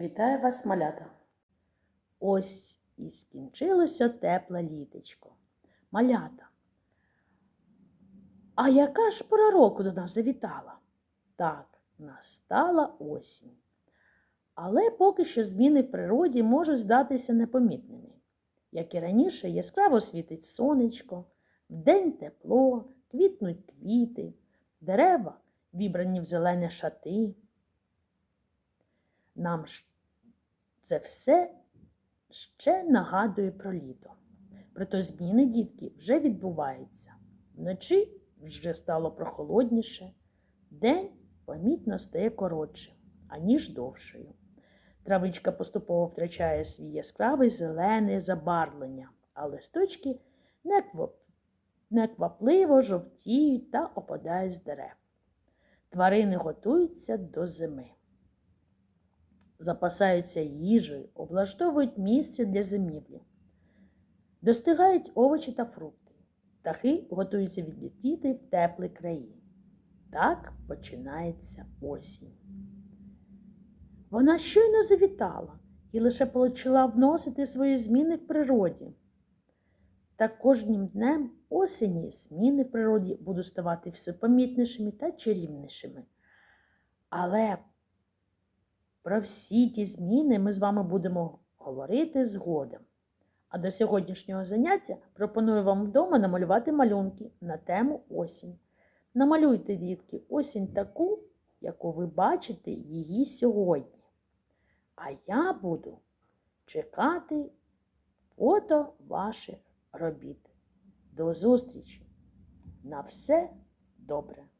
Вітаю вас, малята! Ось і скінчилося тепле літечко. Малята. А яка ж пора року до нас завітала? Так, настала осінь. Але поки що зміни в природі можуть здатися непомітними. Як і раніше, яскраво світить сонечко, вдень тепло, квітнуть квіти, дерева вібрані в зелені шати. Нам це все ще нагадує про літо. Проте зміни, дітки, вже відбуваються. Вночі вже стало прохолодніше, день помітно стає коротшим, аніж довшою. Травичка поступово втрачає свій яскравий зелене забарвлення, а листочки неквапливо жовтіють та опадають з дерев. Тварини готуються до зими запасаються їжею, облаштовують місце для зимівлі, достигають овочі та фрукти. Птахи готуються відлетіти в теплі краї. Так починається осінь. Вона щойно завітала і лише почала вносити свої зміни в природі. Та кожним днем осені зміни в природі будуть ставати все помітнішими та чарівнішими. Але про всі ті зміни ми з вами будемо говорити згодом. А до сьогоднішнього заняття пропоную вам вдома намалювати малюнки на тему осінь. Намалюйте, дітки, осінь таку, яку ви бачите її сьогодні. А я буду чекати фото ваших робіт. До зустрічі! На все добре!